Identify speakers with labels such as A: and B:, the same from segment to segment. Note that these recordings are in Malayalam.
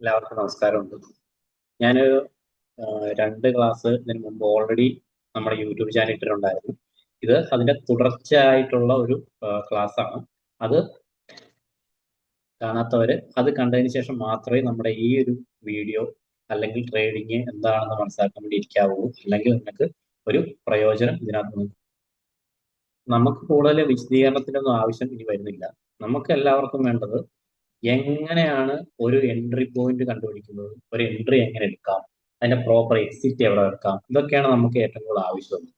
A: എല്ലാവർക്കും നമസ്കാരമുണ്ട് ഞാനൊരു രണ്ട് ക്ലാസ് ഇതിനു മുമ്പ് ഓൾറെഡി നമ്മുടെ യൂട്യൂബ് ചാനൽ ഇട്ടിട്ടുണ്ടായിരുന്നു. ഇത് അതിന്റെ തുടർച്ചയായിട്ടുള്ള ഒരു ക്ലാസ് ആണ്. അത് കാണാത്തവര് അത് കണ്ടതിന് ശേഷം മാത്രമേ നമ്മുടെ ഈ ഒരു വീഡിയോ അല്ലെങ്കിൽ ട്രേഡിങ് എന്താണെന്ന് മനസ്സിലാക്കാൻ വേണ്ടി ഇരിക്കാവുള്ളൂ അല്ലെങ്കിൽ നിങ്ങൾക്ക് ഒരു പ്രയോജനം ഇതിനകത്ത് നമുക്ക് കൂടുതൽ വിശദീകരണത്തിനൊന്നും ആവശ്യം ഇനി വരുന്നില്ല. നമുക്ക് എല്ലാവർക്കും വേണ്ടത് എങ്ങനെയാണ് ഒരു എൻട്രി പോയിന്റ് കണ്ടുപിടിക്കുന്നത്? ഒരു എൻട്രി എങ്ങനെ എടുക്കാം? അതിന്റെ പ്രോപ്പർ എക്സിറ്റ് എവിടെ എടുക്കാം ഇതൊക്കെയാണ് നമുക്ക് ഏറ്റവും കൂടുതൽ ആവശ്യം.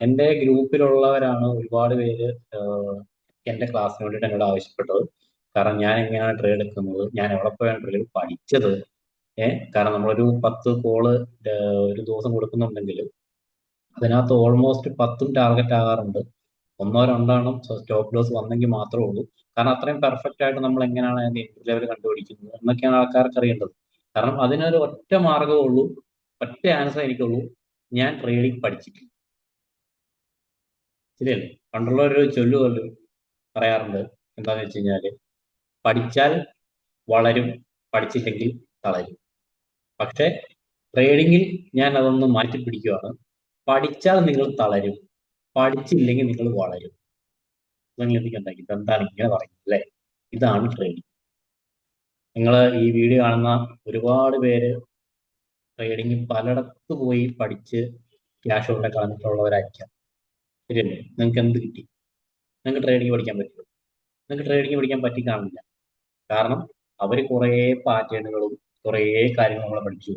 A: എന്റെ ഗ്രൂപ്പിലുള്ളവരാണ് ഒരുപാട് പേര് എന്റെ ക്ലാസ്സിന് വേണ്ടിയിട്ട് എന്നോട് ആവശ്യപ്പെട്ടത്. കാരണം ഞാൻ എങ്ങനെയാണ് ട്രേഡ് എടുക്കുന്നത്? ഞാൻ എവിടെ പോയാണ് ട്രേഡ് പഠിച്ചത്. ഏഹ് കാരണം നമ്മളൊരു പത്ത് കോൾ ഒരു ദിവസം കൊടുക്കുന്നുണ്ടെങ്കിൽ അതിനകത്ത് ഓൾമോസ്റ്റ് പത്തും ടാർഗറ്റ് ആകാറുണ്ട്. ഒന്നോ രണ്ടാണോ സ്റ്റോപ്പ് ലോസ് വന്നെങ്കിൽ മാത്രമേ ഉള്ളൂ. കാരണം അത്രയും പെർഫെക്റ്റ് ആയിട്ട് നമ്മൾ എങ്ങനെയാണ് അതിന്റെ എൻട്രി ലെവൽ കണ്ടുപിടിക്കുന്നത് എന്നൊക്കെയാണ് ആൾക്കാർക്ക് അറിയേണ്ടത്. കാരണം അതിനൊരു ഒറ്റ മാർഗമേ ഉള്ളൂ ഒറ്റ ആൻസർ എനിക്കുള്ളൂ ഞാൻ ട്രേഡിംഗ് പഠിച്ചിട്ടില്ല. ശരിയല്ലേ? പണ്ടുള്ള ഒരു ചൊല്ലു പറയാറുണ്ട് എന്താന്ന് വെച്ച് കഴിഞ്ഞാൽ പഠിച്ചാൽ വളരും പഠിച്ചില്ലെങ്കിൽ തളരും. പക്ഷെ ട്രേഡിങ്ങിൽ ഞാൻ അതൊന്ന് മാറ്റി പഠിച്ചാൽ നിങ്ങൾ തളരും പഠിച്ചില്ലെങ്കിൽ നിങ്ങൾ വളരും. നിങ്ങൾ ഇതെന്താണ് ഇങ്ങനെ പറയുന്നത് അല്ലേ? ഇതാണ് ട്രേഡിംഗ് നിങ്ങൾ ഈ വീഡിയോ കാണുന്ന ഒരുപാട് പേര് ട്രേഡിംഗ് പലയിടത്ത് പോയി പഠിച്ച് ക്യാഷ് കൊണ്ട് കളഞ്ഞിട്ടുള്ളവരായിരിക്കാം. ശരിയല്ലേ? നിങ്ങൾക്ക് എന്ത് കിട്ടി? നിങ്ങൾക്ക് ട്രേഡിംഗ് പഠിക്കാൻ പറ്റുമോ? നിങ്ങൾക്ക് ട്രേഡിംഗ് പഠിക്കാൻ പറ്റി കാണില്ല കാരണം അവർ കുറേ പാറ്റേണുകളും കുറേ കാര്യങ്ങളും നമ്മളെ പഠിച്ചു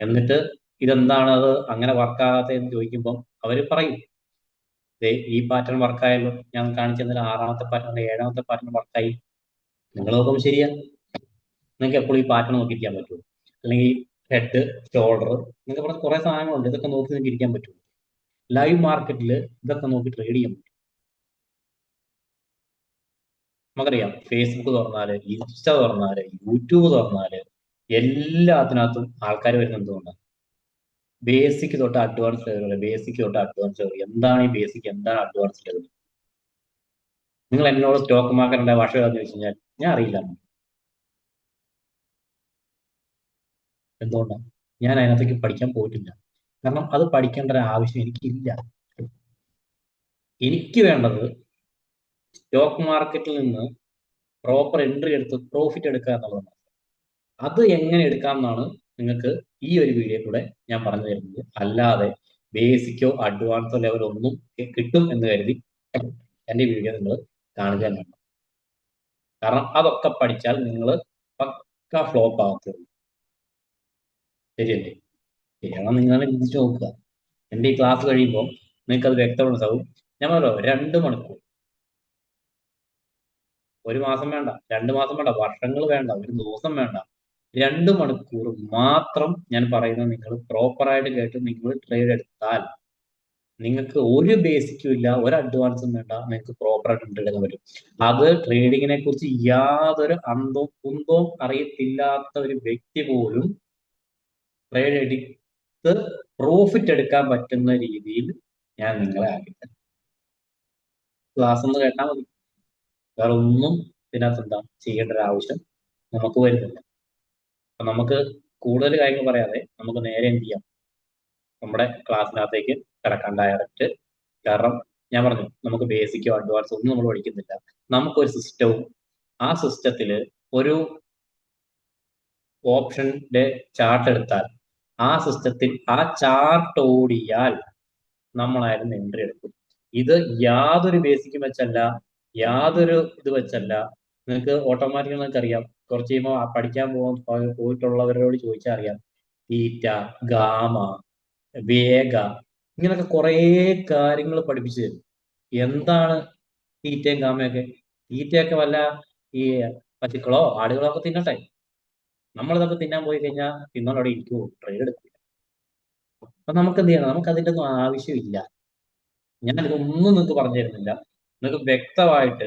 A: എന്നിട്ട് ഇതെന്താണ് അത് അങ്ങനെ വർക്കാകാത്തതെന്ന് ചോദിക്കുമ്പം അവർ പറയും. ഈ പാറ്റേൺ വർക്കായല്ലോ ഞാൻ കാണിച്ചു തന്നില്ല ആറാമത്തെ പാറ്റേൺ ഏഴാമത്തെ പാറ്റേൺ വർക്കായി നിങ്ങൾ നോക്കുമ്പോൾ ശരിയാ. നിങ്ങൾക്ക് എപ്പോഴും ഈ പാറ്റേൺ നോക്കിയിരിക്കാൻ പറ്റുള്ളൂ. അല്ലെങ്കിൽ ഹെഡ് ഷോൾഡർ നിങ്ങൾക്ക് പറഞ്ഞ കുറെ സാധനങ്ങളുണ്ട്. ഇതൊക്കെ നോക്കി നിങ്ങൾക്ക് ഇരിക്കാൻ പറ്റുള്ളൂ. ലൈവ് മാർക്കറ്റിൽ ഇതൊക്കെ നോക്കി ട്രേഡ് ചെയ്യാൻ പറ്റും. നമുക്കറിയാം. ഫേസ്ബുക്ക് തുറന്നാൽ ഇൻസ്റ്റ തുറന്നാൽ യൂട്യൂബ് തുറന്നാൽ എല്ലാത്തിനകത്തും ആൾക്കാർ വരുന്നത് എന്തുകൊണ്ടാണ് ബേസിക് തൊട്ട് അഡ്വാൻസ് ലെവൽ ബേസിക് തൊട്ട് അഡ്വാൻസ് ലെവൽ എന്താണ് ഈ ബേസിക് എന്താണ് അഡ്വാൻസ് ലെവൽ നിങ്ങൾ എന്നോട് സ്റ്റോക്ക് മാർക്കറ്റിന്റെ ഭാഷ എന്ന് ചോദിച്ചു കഴിഞ്ഞാൽ ഞാൻ അറിയില്ല. എന്തുകൊണ്ടാണ് ഞാൻ അതിനകത്തേക്ക് പഠിക്കാൻ പോയിട്ടില്ല. കാരണം അത് പഠിക്കേണ്ട ഒരു ആവശ്യം എനിക്കില്ല. എനിക്ക് വേണ്ടത് സ്റ്റോക്ക് മാർക്കറ്റിൽ നിന്ന് പ്രോപ്പർ എൻട്രി എടുത്ത് പ്രോഫിറ്റ് എടുക്കുക എന്നുള്ളതാണ്. അത് എങ്ങനെ എടുക്കാം എന്നാണ് നിങ്ങൾക്ക് ഈ ഒരു വീഡിയോ കൂടെ ഞാൻ പറഞ്ഞു തരുന്നത്. അല്ലാതെ ബേസിക്കോ അഡ്വാൻസോ ലെവൽ ഒന്നും കിട്ടും എന്ന് കരുതി എന്റെ വീഡിയോ നിങ്ങൾ കാണുക വേണം കാരണം അതൊക്കെ പഠിച്ചാൽ നിങ്ങൾ പക്ക ഫ്ലോപ്പ് ആകത്തുള്ളൂ. ശരിയല്ലേ? ശരിയാണോ നിങ്ങൾ ചിന്തിച്ചു നോക്കുക. എന്റെ ഈ ക്ലാസ് കഴിയുമ്പോൾ നിങ്ങൾക്ക് അത് വ്യക്തമുണ്ടാവും. ഞാൻ പറഞ്ഞോ രണ്ട് മണിക്കൂർ. ഒരു മാസം വേണ്ട. രണ്ട് മാസം വേണ്ട. വർഷങ്ങൾ വേണ്ട. ഒരു ദിവസം വേണ്ട. രണ്ട് മണിക്കൂർ മാത്രം ഞാൻ പറയുന്നത് നിങ്ങൾ പ്രോപ്പറായിട്ട് കേട്ട് നിങ്ങൾ ട്രേഡ് എടുത്താൽ നിങ്ങൾക്ക് ഒരു ബേസിക്കും ഇല്ല ഒരു അഡ്വാൻസും വേണ്ട നിങ്ങൾക്ക് പ്രോപ്പറായിട്ട് ട്രേഡ് പറ്റും. അത് ട്രേഡിങ്ങിനെ കുറിച്ച് യാതൊരു അന്തവും കുന്തവും അറിയത്തില്ലാത്ത ഒരു വ്യക്തി പോലും ട്രേഡ് എടുത്ത് പ്രോഫിറ്റ് എടുക്കാൻ പറ്റുന്ന രീതിയിൽ ഞാൻ നിങ്ങളെ ആക്കിത്തരാം. ക്ലാസ് ഒന്ന് കേട്ടാൽ മതി. വേറെ ഒന്നും ഇതിനകത്ത് എന്താ ചെയ്യേണ്ട ഒരു ആവശ്യം നമുക്ക് വരുന്നില്ല. അപ്പൊ നമുക്ക് കൂടുതൽ കാര്യങ്ങൾ പറയാതെ നമുക്ക് നേരെ എന്ത് ചെയ്യാം? നമ്മുടെ ക്ലാസ്സിനകത്തേക്ക് കിടക്കാൻ ഡയറക്റ്റ് കാരണം ഞാൻ പറഞ്ഞു നമുക്ക് ബേസിക്കോ അഡ്വാൻസോ ഒന്നും നമ്മൾ പഠിക്കുന്നില്ല. നമുക്കൊരു സിസ്റ്റവും ആ സിസ്റ്റത്തിൽ ഒരു ഓപ്ഷന്റെ ചാർട്ട് എടുത്താൽ ആ സിസ്റ്റത്തിൽ ആ ചാർട്ട് ഓടിയാൽ നമ്മളായിരുന്നു എൻട്രി എടുക്കും. ഇത് യാതൊരു ബേസിക്കും വെച്ചല്ല യാതൊരു ഇത് വെച്ചല്ല. നിങ്ങൾക്ക് ഓട്ടോമാറ്റിക്കലി നിങ്ങൾക്ക് അറിയാം കുറച്ച് കഴിയുമ്പോൾ പഠിക്കാൻ പോകാൻ പോയിട്ടുള്ളവരോട് ചോദിച്ചാൽ അറിയാം. തീറ്റ ഗാമ വേഗ ഇങ്ങനൊക്കെ കുറേ കാര്യങ്ങൾ പഠിപ്പിച്ചു തരും. എന്താണ് തീറ്റയും ഗാമയൊക്കെ? തീറ്റയൊക്കെ വല്ല ഈ പശുക്കളോ ആടുകളോ ഒക്കെ തിന്നട്ടെ. നമ്മളിതൊക്കെ തിന്നാൻ പോയി കഴിഞ്ഞാൽ തിന്നാലോടെ ഇരിക്കുമോ ട്രേഡ് എടുക്കില്ല അപ്പൊ നമുക്ക് എന്ത് ചെയ്യണം? നമുക്ക് അതിന്റെ ഒന്നും ആവശ്യമില്ല. ഞാൻ ഇതൊന്നും നിങ്ങൾക്ക് പറഞ്ഞു തരുന്നില്ല. നിങ്ങൾക്ക് വ്യക്തമായിട്ട്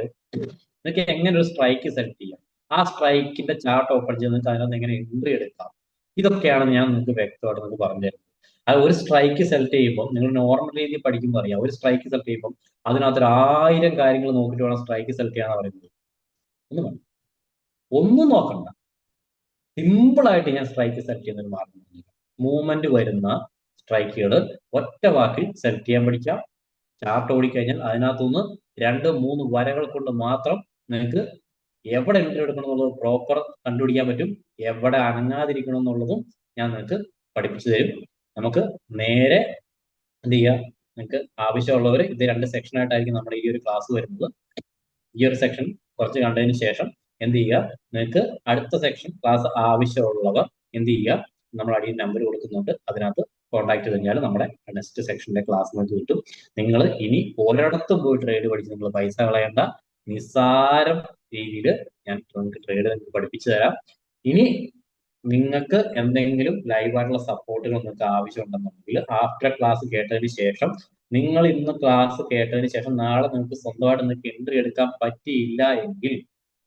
A: നിങ്ങൾക്ക് എങ്ങനെ ഒരു സ്ട്രൈക്ക് സെലക്ട് ചെയ്യാം? ആ സ്ട്രൈക്കിന്റെ ചാർട്ട് ഓപ്പൺ ചെയ്ത് നിങ്ങൾക്ക് അതിനകത്ത് എങ്ങനെ എൻട്രി എടുക്കാം? ഇതൊക്കെയാണ് ഞാൻ നിങ്ങൾക്ക് വ്യക്തമായിട്ട് നിങ്ങൾക്ക് പറഞ്ഞു തരുന്നത്. അത് ഒരു സ്ട്രൈക്ക് സെലക്ട് ചെയ്യുമ്പോൾ നിങ്ങൾ നോർമൽ രീതിയിൽ പഠിക്കുമ്പോൾ അറിയാം. ഒരു സ്ട്രൈക്ക് സെലക്ട് ചെയ്യുമ്പോൾ അതിനകത്ത് ഒരു ആയിരം കാര്യങ്ങൾ നോക്കിയിട്ട് വേണം സ്ട്രൈക്ക് സെലക്ട് ചെയ്യാൻ പറയുന്നത്. ഒന്നും വേണം. ഒന്നും നോക്കണ്ട. സിമ്പിളായിട്ട് ഞാൻ സ്ട്രൈക്ക് സെലക്ട് ചെയ്യുന്ന ഒരു മാർഗം മൂവ്മെന്റ് വരുന്ന സ്ട്രൈക്കുകൾ ഒറ്റ വാക്കിൽ സെലക്ട് ചെയ്യാൻ പഠിക്കാം. ചാർട്ട് ഓടിക്കഴിഞ്ഞാൽ അതിനകത്തുനിന്ന് രണ്ട് മൂന്ന് വരകൾ കൊണ്ട് മാത്രം നിങ്ങൾക്ക് എവിടെ എൻട്രി എടുക്കണം എന്നുള്ളത് പ്രോപ്പർ കണ്ടുപിടിക്കാൻ പറ്റും. എവിടെ അനങ്ങാതിരിക്കണം എന്നുള്ളതും ഞാൻ നിങ്ങൾക്ക് പഠിപ്പിച്ചു തരും. നമുക്ക് നേരെ എന്ത് ചെയ്യുക നിങ്ങൾക്ക് ആവശ്യമുള്ളവർ ഇത് രണ്ട് സെക്ഷനായിട്ടായിരിക്കും നമ്മുടെ ഈ ഒരു ക്ലാസ് വരുന്നത്. ഈ ഒരു സെക്ഷൻ കുറച്ച് കണ്ടതിന് ശേഷം എന്ത് ചെയ്യുക? നിങ്ങൾക്ക് അടുത്ത സെക്ഷൻ ക്ലാസ് ആവശ്യമുള്ളവർ എന്ത് ചെയ്യുക? നമ്മൾ അടിയിൽ നമ്പർ കൊടുക്കുന്നുണ്ട്. അതിനകത്ത് കോൺടാക്ട് കഴിഞ്ഞാൽ നമ്മുടെ നെക്സ്റ്റ് സെക്ഷന്റെ ക്ലാസ് നിങ്ങൾക്ക് കിട്ടും. നിങ്ങൾ ഇനി ഒരിടത്തും പോയി ട്രേഡ് പഠിച്ച് നിങ്ങൾ പൈസ കളയേണ്ട. നിസ്സാരം രീതിയിൽ ഞാൻ നിങ്ങൾക്ക് ട്രേഡ് നിങ്ങൾക്ക് പഠിപ്പിച്ചു തരാം. ഇനി നിങ്ങൾക്ക് എന്തെങ്കിലും ലൈവായിട്ടുള്ള സപ്പോർട്ടുകൾ നിങ്ങൾക്ക് ആവശ്യമുണ്ടെന്നുണ്ടെങ്കിൽ ആഫ്റ്റർ ക്ലാസ് കേട്ടതിന് ശേഷം നിങ്ങൾ ഇന്ന് ക്ലാസ് കേട്ടതിന് ശേഷം നാളെ നിങ്ങൾക്ക് സ്വന്തമായിട്ട് നിങ്ങൾക്ക് എൻട്രി എടുക്കാൻ പറ്റിയില്ല എങ്കിൽ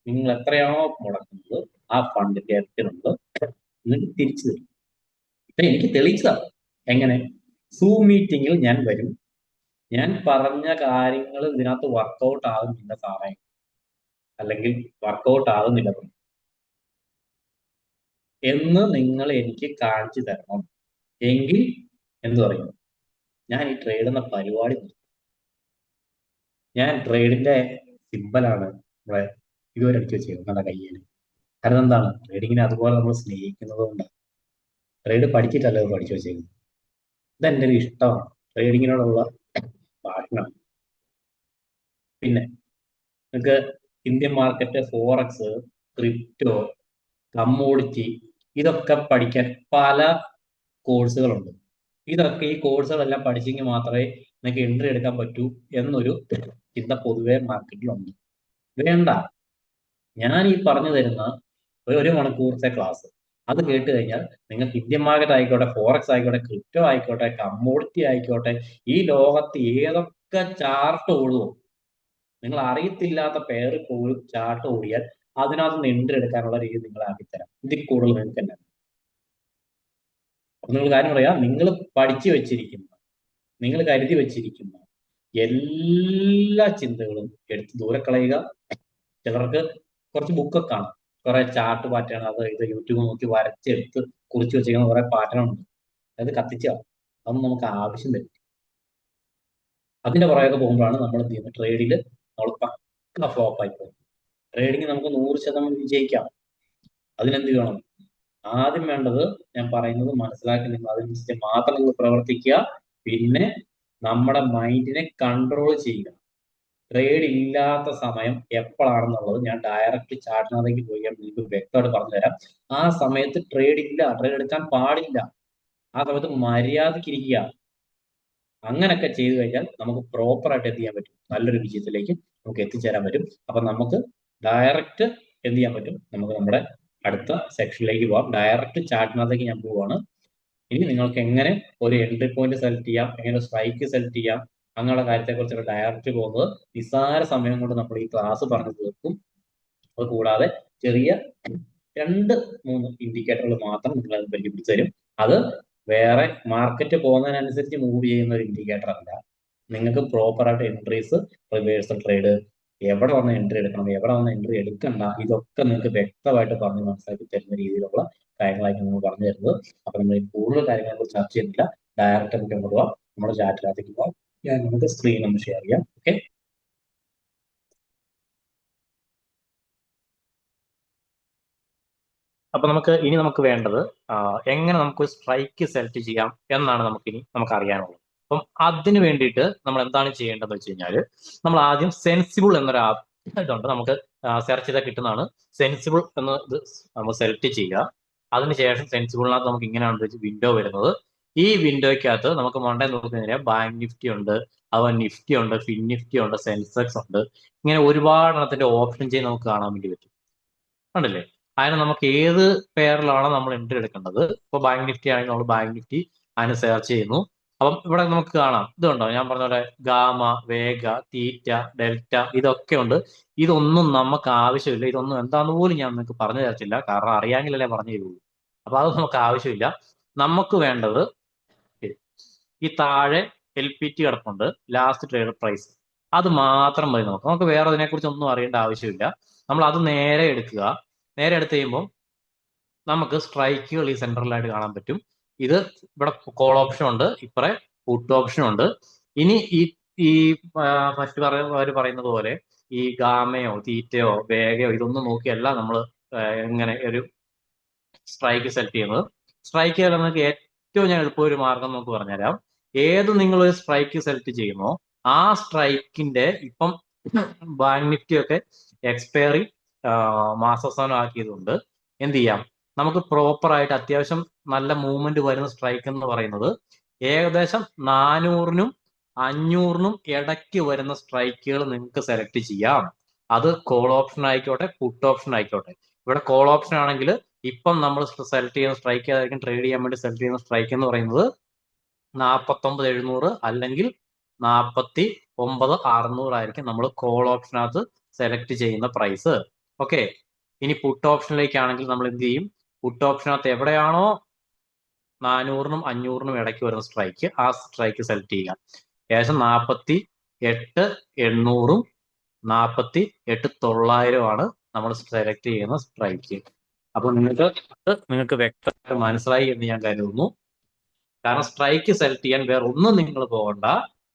A: നിങ്ങൾ എത്രയാണോ മുടക്കുന്നത് ആ ഫണ്ടിന്റെ ഇരട്ടി നിങ്ങൾക്ക് തിരിച്ചു തരും. ഇപ്പൊ എനിക്ക് തെളിയിച്ചതാണ്. എങ്ങനെ? സൂ മീറ്റിംഗിൽ ഞാൻ വരും. ഞാൻ പറഞ്ഞ കാര്യങ്ങൾ ഇതിനകത്ത് വർക്കൗട്ട് ആകുന്നില്ല സാറേ. അല്ലെങ്കിൽ വർക്കൗട്ട് ആകുന്നില്ല. എന്ന് നിങ്ങൾ എനിക്ക് കാണിച്ചു തരണം. എങ്കിൽ എന്ത് പറയും? ഞാൻ ഈ ട്രേഡ് എന്ന പരിപാടി ഞാൻ ട്രേഡിന്റെ സിമ്പലാണ് നമ്മളെ ഇതുവരെ അടിച്ചു വെച്ചത് നല്ല കയ്യിൽ കാരണം എന്താണ്? ട്രേഡിങ്ങിനെ അതുപോലെ നമ്മൾ സ്നേഹിക്കുന്നത് കൊണ്ടാണ് ട്രേഡ് പഠിച്ചിട്ടല്ല പഠിച്ചു വെച്ചേക്കുന്നത്? ഇതെന്റെ ഒരു ഇഷ്ടമാണ്. ട്രേഡിങ്ങിനോടുള്ള പാഷനാണ് പിന്നെ നിങ്ങൾക്ക് Indian market forex crypto commodity ഇതൊക്കെ പഠിക്കാൻ പല കോഴ്സുകളുണ്ട് ഇതൊക്കെ ഈ കോഴ്സുകളെല്ലാം പഠിച്ചെങ്കിൽ മാത്രമേ നിങ്ങൾക്ക് എൻട്രി എടുക്കാൻ പറ്റൂ എന്നൊരു ചിന്ത പൊതുവെ മാർക്കറ്റിലുണ്ട്. വേണ്ട. ഞാൻ ഈ പറഞ്ഞു തരുന്ന ഒരു മണിക്കൂറത്തെ ക്ലാസ് അത് കേട്ട് കഴിഞ്ഞാൽ നിങ്ങൾക്ക് ഇന്ത്യൻ മാർക്കറ്റ് ആയിക്കോട്ടെ ഫോറക്സ് ആയിക്കോട്ടെ ക്രിപ്റ്റോ ആയിക്കോട്ടെ കമ്മോഡിറ്റി ആയിക്കോട്ടെ ഈ ലോകത്ത് ഏതൊക്കെ ചാർട്ട് ഓടുമോ നിങ്ങൾ അറിയത്തില്ലാത്ത പേര് പോലും ചാർട്ട് ഓടിയാൽ അതിനകത്ത് നിന്ന് എൻട്രി എടുക്കാനുള്ള രീതി നിങ്ങൾ ആക്കിത്തരാം ഇതിൽ കൂടുതൽ നിങ്ങൾക്ക് തന്നെ നിങ്ങൾ കാര്യം പറയാം. നിങ്ങൾ പഠിച്ചു വെച്ചിരിക്കുന്ന. നിങ്ങൾ കരുതി വെച്ചിരിക്കുന്ന. എല്ലാ ചിന്തകളും എടുത്ത് ദൂരെ കളയുക. ചിലർക്ക് കുറച്ച് ബുക്കൊക്കെ കാണും. കുറെ ചാർട്ട് പാറ്റേൺ അത് ഇത് യൂട്യൂബ് നോക്കി വരച്ചെടുത്ത് കുറിച്ച് വെച്ചിരിക്കുന്ന കുറെ പാറ്റേൺ ഉണ്ട്. അത് കത്തിച്ച അതൊന്നും നമുക്ക് ആവശ്യം വരും അതിന്റെ പുറകെ പോകുമ്പോഴാണ് നമ്മൾ എന്ത് ചെയ്യുന്നത്? ട്രേഡിൽ നമ്മൾ പക്ക ഫ്ലോപ്പ് ആയി പോകും ട്രേഡിങ് നമുക്ക് നൂറ് ശതമാനം വിജയിക്കാം. അതിനെന്ത് വേണം ആദ്യം വേണ്ടത് ഞാൻ പറയുന്നത് മനസ്സിലാക്കി നിങ്ങൾ അതിനനുസരിച്ച് മാത്രം നിങ്ങൾ പ്രവർത്തിക്കുക. പിന്നെ നമ്മുടെ മൈൻഡിനെ കൺട്രോൾ ചെയ്യുക. ട്രേഡ് ഇല്ലാത്ത സമയം എപ്പോഴാണെന്നുള്ളത് ഞാൻ ഡയറക്റ്റ് ചാർട്ടിനകത്തേക്ക് പോയി നിങ്ങൾക്ക് വ്യക്തമായിട്ട് പറഞ്ഞു തരാം ആ സമയത്ത് ട്രേഡ് ഇല്ല ട്രേഡ് എടുക്കാൻ പാടില്ല. ആ സമയത്ത് മര്യാദക്കിരിക്കുക അങ്ങനെയൊക്കെ ചെയ്തു കഴിഞ്ഞാൽ നമുക്ക് പ്രോപ്പറായിട്ട് എന്ത് ചെയ്യാൻ പറ്റും? നല്ലൊരു വിജയത്തിലേക്ക് നമുക്ക് എത്തിച്ചേരാൻ പറ്റും. അപ്പൊ നമുക്ക് ഡയറക്റ്റ് എന്ത് ചെയ്യാൻ പറ്റും? നമുക്ക് നമ്മുടെ അടുത്ത സെക്ഷനിലേക്ക് പോവാം. ഡയറക്റ്റ് ചാർട്ടിനകത്തേക്ക് ഞാൻ പോവാണ്. ഇനി നിങ്ങൾക്ക് എങ്ങനെ ഒരു എൻട്രി പോയിന്റ് സെലക്ട് ചെയ്യാം? എങ്ങനെ സ്ട്രൈക്ക് സെലക്ട് ചെയ്യാം? അങ്ങനെയുള്ള കാര്യത്തെക്കുറിച്ചുള്ള ഡയറക്റ്റ് പോകുന്നത് നിസ്സാര സമയം കൊണ്ട് നമ്മൾ ഈ ക്ലാസ് പറഞ്ഞു തീർക്കും. അത് കൂടാതെ ചെറിയ രണ്ട് മൂന്ന് ഇൻഡിക്കേറ്ററുകൾ മാത്രം നിങ്ങൾ അത് പരിഗണിച്ചു തരും. അത് വേറെ മാർക്കറ്റ് പോകുന്നതിനനുസരിച്ച് മൂവ് ചെയ്യുന്ന ഒരു ഇൻഡിക്കേറ്റർ അല്ല. നിങ്ങൾക്ക് പ്രോപ്പറായിട്ട് എൻട്രീസ് റിവേഴ്സൽ ട്രേഡ് എവിടെ വന്ന എൻട്രി എടുക്കണം എവിടെ വന്ന എൻട്രി എടുക്കണ്ട ഇതൊക്കെ നിങ്ങൾക്ക് വ്യക്തമായിട്ട് പറഞ്ഞ് മനസ്സിലാക്കി തരുന്ന രീതിയിലുള്ള കാര്യങ്ങളായിരിക്കും നമ്മൾ പറഞ്ഞു തരുന്നത് അപ്പൊ നമ്മൾ കൂടുതൽ കാര്യങ്ങളെ കുറിച്ച് ചർച്ച ചെയ്യുന്നില്ല ഡയറക്റ്റ് നമുക്ക് പോവാം നമ്മുടെ ചാറ്റിനകത്തേക്ക് പോവാം. ഞാൻ നമുക്ക് സ്ക്രീൻ ഒന്ന് ഷെയർ ചെയ്യാം. ഓക്കെ അപ്പൊ നമുക്ക് ഇനി നമുക്ക് വേണ്ടത് എങ്ങനെ നമുക്ക് സ്ട്രൈക്ക് സെലക്ട് ചെയ്യാം എന്നാണ് നമുക്ക് ഇനി നമുക്ക് അറിയാനുള്ളത്. അപ്പം അതിന് വേണ്ടിയിട്ട് നമ്മൾ എന്താണ് ചെയ്യേണ്ടതെന്ന് വെച്ച് കഴിഞ്ഞാൽ നമ്മൾ ആദ്യം സെൻസിബിൾ എന്നൊരു ആപ്പ് ഇതുണ്ട്. നമുക്ക് സെർച്ച് ചെയ്താൽ കിട്ടുന്നതാണ്. സെൻസിബിൾ എന്ന് ഇത് നമ്മൾ സെലക്ട് ചെയ്യുക. അതിനുശേഷം സെൻസിബിളിനകത്ത് നമുക്ക് ഇങ്ങനെയാണ് വിൻഡോ വരുന്നത്. ഈ വിൻഡോയ്ക്കകത്ത് നമുക്ക് മണ്ടേ നോക്കുന്നതിന് ബാങ്ക് നിഫ്റ്റി ഉണ്ട് അതുപോലെ നിഫ്റ്റി ഉണ്ട് ഫിൻ നിഫ്റ്റി ഉണ്ട് സെൻസെക്സ് ഉണ്ട്. ഇങ്ങനെ ഒരുപാട് എണ്ണത്തിന്റെ ഓപ്ഷൻ ചെയ്ത് നമുക്ക് കാണാൻ വേണ്ടി പറ്റും. ഉണ്ടല്ലേ അതിന് നമുക്ക് ഏത് പെയറിലാണോ നമ്മൾ എൻട്രി എടുക്കേണ്ടത്? ഇപ്പൊ ബാങ്ക് നിഫ്റ്റി ആണെങ്കിൽ നമ്മൾ ബാങ്ക് നിഫ്റ്റി അതിന് സെർച്ച് ചെയ്യുന്നു. അപ്പം ഇവിടെ നമുക്ക് കാണാം. ഇതുണ്ടോ ഞാൻ പറഞ്ഞ പോലെ ഗാമ വേഗ തീറ്റ ഡെൽറ്റ ഇതൊക്കെ ഉണ്ട്. ഇതൊന്നും നമുക്ക് ആവശ്യമില്ല. ഇതൊന്നും എന്താന്ന് പോലും ഞാൻ നിങ്ങൾക്ക് പറഞ്ഞു തരത്തില്ല. കാരണം അറിയാമെങ്കിലല്ലേ പറഞ്ഞു തരുള്ളൂ. അപ്പൊ അത് നമുക്ക് ആവശ്യമില്ല. നമുക്ക് വേണ്ടത് ഈ താഴെ എൽ പി ടി കിടപ്പുണ്ട്. ലാസ്റ്റ് ട്രേഡ് പ്രൈസ് അത് മാത്രം മതി നമുക്ക്. നമുക്ക് വേറെ അതിനെക്കുറിച്ച് ഒന്നും അറിയേണ്ട ആവശ്യമില്ല. നമ്മൾ അത് നേരെ എടുക്കുക. നേരെ എടുത്ത് കഴിയുമ്പോൾ നമുക്ക് സ്ട്രൈക്കുകൾ ഈ സെൻട്രലായിട്ട് കാണാൻ പറ്റും. ഇത് ഇവിടെ കോൾ ഓപ്ഷൻ ഉണ്ട്. ഇപ്പറെ പുട്ട് ഓപ്ഷൻ ഉണ്ട്. ഇനി ഈ ഈ ഫസ്റ്റ് പറയുന്നവർ പറയുന്നത് പോലെ ഈ ഗാമയോ തീറ്റയോ വേഗയോ ഇതൊന്നും നോക്കിയല്ല നമ്മൾ എങ്ങനെ ഒരു സ്ട്രൈക്ക് സെലക്ട് ചെയ്യുന്നത്. സ്ട്രൈക്ക് ചെയ്യാൻ നമുക്ക് ഏറ്റവും ഞാൻ എളുപ്പം ഒരു മാർഗം നമുക്ക് പറഞ്ഞുതരാം. ഏത് നിങ്ങൾ ഒരു സ്ട്രൈക്ക് സെലക്ട് ചെയ്യുമോ ആ സ്ട്രൈക്കിന്റെ ഇപ്പം ബാങ്ക് നിഫ്റ്റി ഒക്കെ എക്സ്പയറി മാസാവസാനം ആക്കിയതുകൊണ്ട് എന്ത് ചെയ്യാം? നമുക്ക് പ്രോപ്പർ ആയിട്ട് അത്യാവശ്യം നല്ല മൂവ്മെന്റ് വരുന്ന സ്ട്രൈക്ക് എന്ന് പറയുന്നത് ഏകദേശം നാനൂറിനും അഞ്ഞൂറിനും ഇടയ്ക്ക് വരുന്ന സ്ട്രൈക്കുകൾ നിങ്ങൾക്ക് സെലക്ട് ചെയ്യാം. അത് കോൾ ഓപ്ഷൻ ആയിക്കോട്ടെ പുട്ട് ഓപ്ഷൻ ആയിക്കോട്ടെ. ഇവിടെ കോൾ ഓപ്ഷൻ ആണെങ്കിൽ ഇപ്പം നമ്മൾ സെലക്ട് ചെയ്യുന്ന സ്ട്രൈക്ക് ഏതായിരിക്കും ട്രേഡ് ചെയ്യാൻ വേണ്ടി സെലക്ട് ചെയ്യുന്ന സ്ട്രൈക്ക് എന്ന് പറയുന്നത് നാൽപ്പത്തൊമ്പത് എഴുന്നൂറ് അല്ലെങ്കിൽ നാൽപ്പത്തി ഒമ്പത് അറുന്നൂറ് ആയിരിക്കും നമ്മൾ കോൾ ഓപ്ഷനകത്ത് സെലക്ട് ചെയ്യുന്ന പ്രൈസ് ഓക്കെ ഇനി പുട്ട് ഓപ്ഷനിലേക്കാണെങ്കിൽ നമ്മൾ എന്ത് ചെയ്യും? പുട്ട് ഓപ്ഷനകത്ത് എവിടെയാണോ നാനൂറിനും അഞ്ഞൂറിനും ഇടയ്ക്ക് വരുന്ന സ്ട്രൈക്ക് ആ സ്ട്രൈക്ക് സെലക്ട് ചെയ്യുക. ഏകദേശം നാൽപ്പത്തി എട്ട് എണ്ണൂറും നാൽപ്പത്തി എട്ട് തൊള്ളായിരമാണ് നമ്മൾ സെലക്ട് ചെയ്യുന്ന സ്ട്രൈക്ക് അപ്പൊ നിങ്ങൾക്ക് നിങ്ങൾക്ക് വ്യക്തമായിട്ട് മനസ്സിലായി എന്ന് ഞാൻ കരുതുന്നു. കാരണം സ്ട്രൈക്ക് സെലക്ട് ചെയ്യാൻ വേറെ ഒന്നും നിങ്ങൾ പോകണ്ട.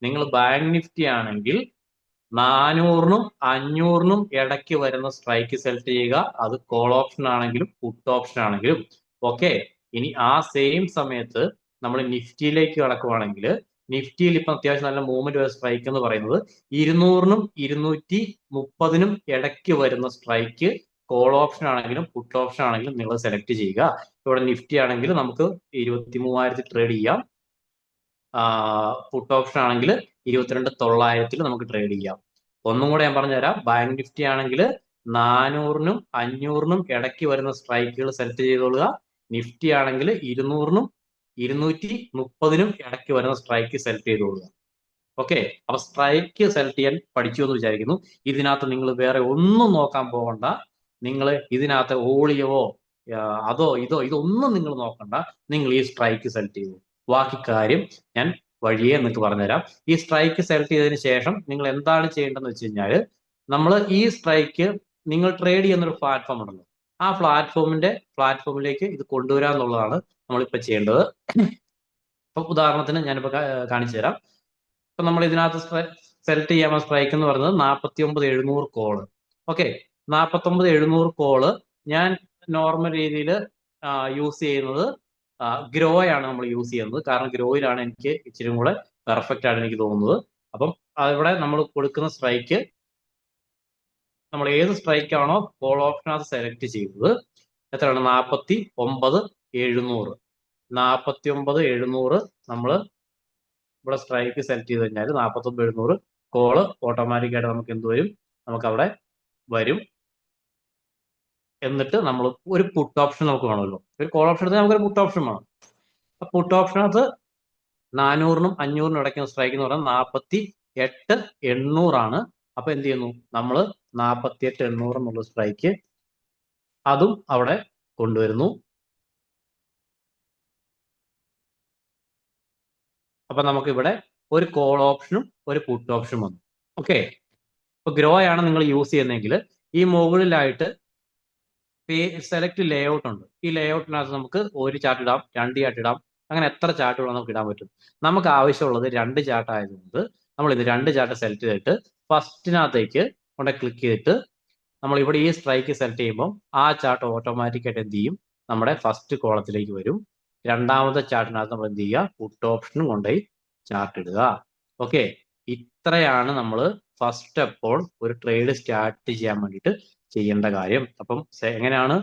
A: നിങ്ങൾ ബാങ്ക് നിഫ്റ്റി ആണെങ്കിൽ നാനൂറിനും അഞ്ഞൂറിനും ഇടയ്ക്ക് വരുന്ന സ്ട്രൈക്ക് സെലക്ട് ചെയ്യുക. അത് കോൾ ഓപ്ഷൻ ആണെങ്കിലും പുട്ട് ഓപ്ഷൻ ആണെങ്കിലും. ഓക്കെ ഇനി ആ സെയിം സമയത്ത് നമ്മൾ നിഫ്റ്റിയിലേക്ക് കടക്കുവാണെങ്കിൽ നിഫ്റ്റിയിൽ ഇപ്പം അത്യാവശ്യം നല്ല മൂവ്മെന്റ് വരുന്ന സ്ട്രൈക്ക് എന്ന് പറയുന്നത് ഇരുന്നൂറിനും ഇരുന്നൂറ്റി മുപ്പതിനും ഇടയ്ക്ക് വരുന്ന സ്ട്രൈക്ക് കോൾ ഓപ്ഷൻ ആണെങ്കിലും പുട്ട് ഓപ്ഷൻ ആണെങ്കിലും നിങ്ങൾ സെലക്ട് ചെയ്യുക. ഇവിടെ നിഫ്റ്റി ആണെങ്കിൽ നമുക്ക് ഇരുപത്തി മൂവായിരത്തി ട്രേഡ് ചെയ്യാം പുട്ട് ഓപ്ഷൻ ആണെങ്കിൽ ഇരുപത്തിരണ്ട് തൊള്ളായിരത്തിൽ നമുക്ക് ട്രേഡ് ചെയ്യാം. ഒന്നും കൂടെ ഞാൻ പറഞ്ഞുതരാം. ബാങ്ക് നിഫ്റ്റി ആണെങ്കിൽ നാനൂറിനും അഞ്ഞൂറിനും ഇടയ്ക്ക് വരുന്ന സ്ട്രൈക്കുകൾ സെലക്ട് ചെയ്തോളുക. നിഫ്റ്റി ആണെങ്കിൽ ഇരുന്നൂറിനും ഇരുന്നൂറ്റി മുപ്പതിനും ഇടയ്ക്ക് വരുന്ന സ്ട്രൈക്ക് സെലക്ട് ചെയ്തോളുക. ഓക്കെ അപ്പൊ സ്ട്രൈക്ക് സെലക്ട് ചെയ്യാൻ പഠിച്ചു എന്ന് വിചാരിക്കുന്നു. ഇതിനകത്ത് നിങ്ങൾ വേറെ ഒന്നും നോക്കാൻ പോകണ്ട. നിങ്ങൾ ഇതിനകത്ത് ഓളിയോ അതോ ഇതോ ഇതൊന്നും നിങ്ങൾ നോക്കണ്ട. നിങ്ങൾ ഈ സ്ട്രൈക്ക് സെലക്ട് ചെയ്തു. ബാക്കി കാര്യം ഞാൻ വഴിയെ നിങ്ങൾക്ക് പറഞ്ഞുതരാം. ഈ സ്ട്രൈക്ക് സെലക്ട് ചെയ്തതിന് ശേഷം നിങ്ങൾ എന്താണ് ചെയ്യേണ്ടതെന്ന് വെച്ച് കഴിഞ്ഞാൽ നമ്മൾ ഈ സ്ട്രൈക്ക് നിങ്ങൾ ട്രേഡ് ചെയ്യുന്ന ഒരു പ്ലാറ്റ്ഫോം ഉണ്ടല്ലോ. ആ പ്ലാറ്റ്ഫോമിന്റെ പ്ലാറ്റ്ഫോമിലേക്ക് ഇത് കൊണ്ടുവരിക എന്നുള്ളതാണ് നമ്മളിപ്പോൾ ചെയ്യേണ്ടത്. ഇപ്പൊ ഉദാഹരണത്തിന് ഞാനിപ്പോൾ കാണിച്ചു തരാം. ഇപ്പൊ നമ്മൾ ഇതിനകത്ത് സെലക്ട് ചെയ്യാൻ സ്ട്രൈക്ക് എന്ന് പറയുന്നത് നാൽപ്പത്തി ഒമ്പത് എഴുന്നൂറ് കോൾ. ഓക്കെ? നാൽപ്പത്തി ഒമ്പത് എഴുന്നൂറ് കോൾ ഞാൻ നോർമൽ രീതിയിൽ യൂസ് ചെയ്യുന്നത് ആണ് നമ്മൾ യൂസ് ചെയ്യുന്നത്. കാരണം ഗ്രോയിലാണ് എനിക്ക് ഇച്ചിരി കൂടെ പെർഫെക്റ്റ് ആണ് എനിക്ക് തോന്നുന്നത്. അപ്പം അവിടെ നമ്മൾ കൊടുക്കുന്ന സ്ട്രൈക്ക് നമ്മൾ ഏത് സ്ട്രൈക്ക് ആണോ കോൾ ഓപ്ഷനകത്ത് സെലക്ട് ചെയ്തത് എത്രയാണ്? നാൽപ്പത്തി ഒമ്പത് എഴുന്നൂറ്. നാൽപ്പത്തി ഒമ്പത് എഴുന്നൂറ് നമ്മൾ ഇവിടെ സ്ട്രൈക്ക് സെലക്ട് ചെയ്ത് കഴിഞ്ഞാൽ നാൽപ്പത്തി ഒമ്പത് എഴുന്നൂറ് കോൾ ഓട്ടോമാറ്റിക്കായിട്ട് നമുക്ക് എന്ത് വരും? നമുക്ക് അവിടെ വരും. എന്നിട്ട് നമ്മൾ ഒരു പുട്ട് ഓപ്ഷൻ നമുക്ക് വേണമല്ലോ ഒരു കോൾ ഓപ്ഷൻ എടുത്താൽ നമുക്കൊരു പുട്ട് ഓപ്ഷൻ വേണം. ആ പുട്ട് ഓപ്ഷനകത്ത് നാനൂറിനും അഞ്ഞൂറിനും ഇടയ്ക്കുന്ന സ്ട്രൈക്ക് എന്ന് പറഞ്ഞാൽ നാൽപ്പത്തി എട്ട് എണ്ണൂറാണ്. അപ്പൊ എന്ത് ചെയ്യുന്നു? നമ്മൾ നാൽപ്പത്തി എട്ട് എണ്ണൂറ് എന്നുള്ള സ്ട്രൈക്ക് അതും അവിടെ കൊണ്ടുവരുന്നു. അപ്പൊ നമുക്ക് ഇവിടെ ഒരു കോൾ ഓപ്ഷനും ഒരു പുട്ട് ഓപ്ഷനും വന്നു. ഓക്കെ ഇപ്പൊ ഗ്രോ ആണ് നിങ്ങൾ യൂസ് ചെയ്യുന്നതെങ്കിൽ ഈ മുകളിലായിട്ട് സെലക്ട് ലേ ഔട്ട് ഉണ്ട്. ഈ ലേ ഔട്ടിനകത്ത് നമുക്ക് ഒരു ചാർട്ട് ഇടാം രണ്ട് ചാർട്ട് ഇടാം. അങ്ങനെ എത്ര ചാർട്ടുകൾ നമുക്ക് ഇടാൻ പറ്റും? നമുക്ക് ആവശ്യമുള്ളത് രണ്ട് ചാർട്ട് ആയതുകൊണ്ട് നമ്മൾ ഇത് രണ്ട് ചാർട്ട് സെലക്ട് ചെയ്തിട്ട് ഫസ്റ്റിനകത്തേക്ക് കൊണ്ട് ക്ലിക്ക് ചെയ്തിട്ട് നമ്മൾ ഇവിടെ ഈ സ്ട്രൈക്ക് സെലക്ട് ചെയ്യുമ്പോൾ ആ ചാർട്ട് ഓട്ടോമാറ്റിക്കായിട്ട് എന്ത് ചെയ്യും? നമ്മുടെ ഫസ്റ്റ് കോളത്തിലേക്ക് വരും. രണ്ടാമത്തെ ചാർട്ടിനകത്ത് നമ്മൾ എന്ത് ചെയ്യുക? പുട്ട് ഓപ്ഷനും കൊണ്ടുപോയി ചാർട്ട് ഇടുക. ഓക്കെ ഇത്രയാണ് നമ്മൾ ഫസ്റ്റ് അപ്പോൾ ഒരു ട്രേഡ് സ്റ്റാർട്ട് ചെയ്യാൻ വേണ്ടിയിട്ട് ചെയ്യേണ്ട കാര്യം. അപ്പം എങ്ങനെയാണ്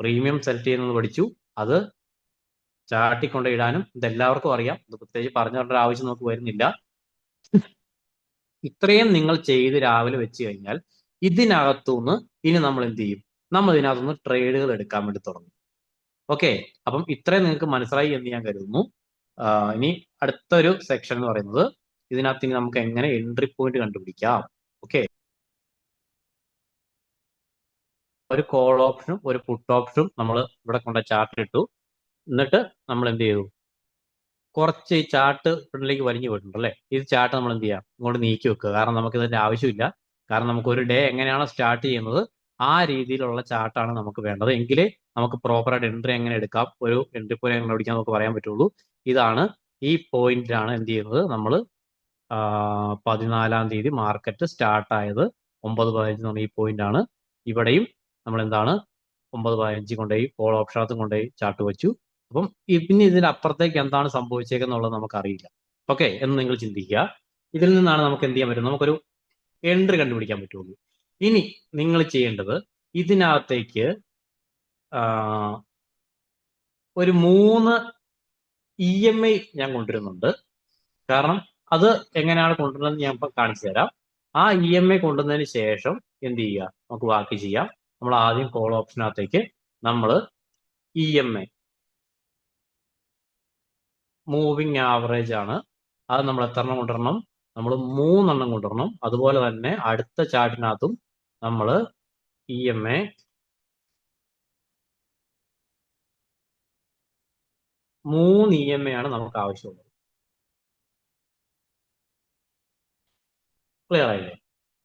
A: പ്രീമിയം സെലക്ട് ചെയ്യുന്നത് പഠിച്ചു. അത് ചാട്ടിക്കൊണ്ട് ഇടാനും ഇതെല്ലാവർക്കും അറിയാം. ഇത് പ്രത്യേകിച്ച് പറഞ്ഞു തരേണ്ട ആവശ്യം നമുക്ക് വരുന്നില്ല. ഇത്രയും നിങ്ങൾ ചെയ്ത് രാവിലെ വെച്ച് കഴിഞ്ഞാൽ ഇതിനകത്തുനിന്ന് ഇനി നമ്മൾ എന്ത് ചെയ്യും? നമ്മൾ ഇതിനകത്തുനിന്ന് ട്രേഡുകൾ എടുക്കാൻ വേണ്ടി തുടങ്ങും. ഓക്കെ? അപ്പം ഇത്രയും നിങ്ങൾക്ക് മനസ്സിലായി എന്ന് ഞാൻ കരുതുന്നു. ഇനി അടുത്തൊരു സെക്ഷൻ എന്ന് പറയുന്നത് ഇതിനകത്ത് ഇനി നമുക്ക് എങ്ങനെ എൻട്രി പോയിന്റ് കണ്ടുപിടിക്കാം. ഓക്കെ? ഒരു കോൾ ഓപ്ഷനും ഒരു പുട്ട് ഓപ്ഷനും നമ്മൾ ഇവിടെ കൊണ്ട ചാർട്ട് ഇട്ടു. എന്നിട്ട് നമ്മൾ എന്ത് ചെയ്തു? കുറച്ച് ഈ ചാർട്ട് ഫ്രണ്ടിലേക്ക് വലിഞ്ഞു പോയിട്ടുണ്ട് അല്ലേ? ഈ ചാർട്ട് നമ്മൾ എന്ത് ചെയ്യാം? ഇങ്ങോട്ട് നീക്കി വെക്കുക. കാരണം നമുക്ക് ഇതിന്റെ ആവശ്യമില്ല. കാരണം നമുക്ക് ഒരു ഡേ എങ്ങനെയാണോ സ്റ്റാർട്ട് ചെയ്യുന്നത് ആ രീതിയിലുള്ള ചാർട്ടാണ് നമുക്ക് വേണ്ടത്. എങ്കിലേ നമുക്ക് പ്രോപ്പറായിട്ട് എൻട്രി എങ്ങനെ എടുക്കാം? ഒരു എൻട്രി പോയിന്റ് എങ്ങനെ പിടിക്കാൻ നമുക്ക് പറയാൻ പറ്റുള്ളൂ. ഇതാണ് ഈ പോയിന്റിലാണ് എന്ത് ചെയ്യുന്നത്? നമ്മൾ പതിനാലാം തീയതി മാർക്കറ്റ് സ്റ്റാർട്ട് ആയത്. ഒമ്പത് പതിനഞ്ച് എന്ന് പറഞ്ഞ ഈ പോയിന്റ് ആണ്. ഇവിടെയും നമ്മൾ എന്താണ് ഒമ്പത് പതിനഞ്ച് കൊണ്ടുപോയി കോൾ ഓപ്ഷനകത്തും കൊണ്ടുപോയി ചാർട്ട് വെച്ചു. അപ്പം പിന്നെ ഇതിന്റെ അപ്പുറത്തേക്ക് എന്താണ് സംഭവിച്ചേക്കെന്നുള്ളത് നമുക്കറിയില്ല. ഓക്കെ എന്ന് നിങ്ങൾ ചിന്തിക്കുക. ഇതിൽ നിന്നാണ് നമുക്ക് എന്ത് ചെയ്യാൻ പറ്റും നമുക്കൊരു എൻട്രി കണ്ടുപിടിക്കാൻ പറ്റുള്ളൂ. ഇനി നിങ്ങൾ ചെയ്യേണ്ടത് ഇതിനകത്തേക്ക് ഒരു മൂന്ന് ഇ എം ഐ ഞാൻ കൊണ്ടുവരുന്നുണ്ട്. കാരണം അത് എങ്ങനെയാണ് കൊണ്ടുവരുന്നത് ഞാൻ കാണിച്ചു തരാം ആ ഇ എം ഐ കൊണ്ടുവന്നതിന് ശേഷം എന്ത് ചെയ്യുക? നമുക്ക് ബാക്കി ചെയ്യാം. നമ്മൾ ആദ്യം കോൾ ഓപ്ഷനകത്തേക്ക് നമ്മൾ E M A moving average ആണ്. അത് നമ്മൾ എത്ര എണ്ണം കൊണ്ടുവരണം? നമ്മൾ മൂന്നെണ്ണം കൊണ്ടുവരണം. അതുപോലെ തന്നെ അടുത്ത ചാർട്ടിനകത്തും നമ്മൾ ഇ എം എ മൂന്ന് ഇ എം എ ആണ് നമുക്ക് ആവശ്യമുള്ളത്. ക്ലിയർ ആയില്ലേ?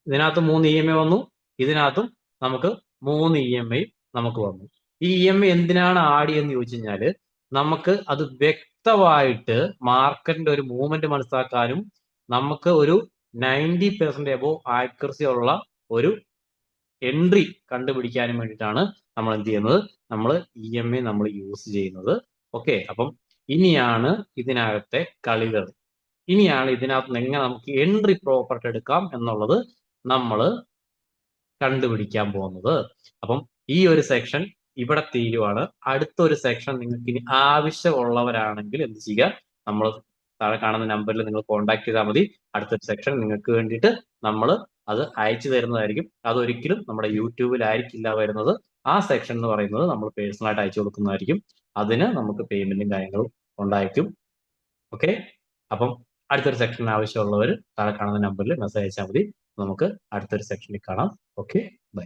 A: ഇതിനകത്ത് മൂന്ന് ഇ എം എ വന്നു. ഇതിനകത്തും നമുക്ക് മൂന്ന് ഇ എം ഐ നമുക്ക് വന്നു. ഈ ഇ എം ഐ എന്തിനാണ് ആഡ് എന്ന് ചോദിച്ചു കഴിഞ്ഞാൽ നമുക്ക് അത് വ്യക്തമായിട്ട് മാർക്കറ്റിന്റെ ഒരു മൂവ്മെന്റ് മനസ്സിലാക്കാനും നമുക്ക് ഒരു നയന്റി പെർസെന്റ് എബോ ആക്യുറസി ഉള്ള ഒരു എൻട്രി കണ്ടുപിടിക്കാനും വേണ്ടിയിട്ടാണ് നമ്മൾ എന്ത് ചെയ്യുന്നത്? നമ്മൾ ഇ എം ഐ നമ്മൾ യൂസ് ചെയ്യുന്നത്. ഓക്കെ അപ്പം ഇനിയാണ് ഇതിനകത്തെ കളികൾ. ഇനിയാണ് ഇതിനകത്ത് നിന്ന് എങ്ങനെ നമുക്ക് എൻട്രി പ്രോപ്പർട്ടി എടുക്കാം എന്നുള്ളത് നമ്മൾ കണ്ടുപിടിക്കാൻ പോകുന്നത്. അപ്പം ഈ ഒരു സെക്ഷൻ ഇവിടെ തീരുവാണ്. അടുത്തൊരു സെക്ഷൻ നിങ്ങൾക്ക് ഇനി ആവശ്യമുള്ളവരാണെങ്കിൽ എന്ത് ചെയ്യുക? നമ്മൾ താഴെ കാണുന്ന നമ്പറിൽ നിങ്ങൾ കോൺടാക്ട് ചെയ്താൽ മതി. അടുത്തൊരു സെക്ഷൻ നിങ്ങൾക്ക് വേണ്ടിയിട്ട് നമ്മൾ അത് അയച്ചു തരുന്നതായിരിക്കും. അതൊരിക്കലും നമ്മുടെ യൂട്യൂബിലായിരിക്കില്ല വരുന്നത്. ആ സെക്ഷൻ എന്ന് പറയുന്നത് നമ്മൾ പേഴ്സണലായിട്ട് അയച്ചു കൊടുക്കുന്നതായിരിക്കും. അതിന് നമുക്ക് പേയ്മെന്റും കാര്യങ്ങളും ഉണ്ടായിരിക്കും. ഓക്കെ അപ്പം അടുത്തൊരു സെക്ഷൻ ആവശ്യമുള്ളവർ താഴെ കാണുന്ന നമ്പറിൽ മെസ്സേജ് അയച്ചാൽ മതി. നമുക്ക് അടുത്തൊരു സെക്ഷനിൽ കാണാം. Okay bye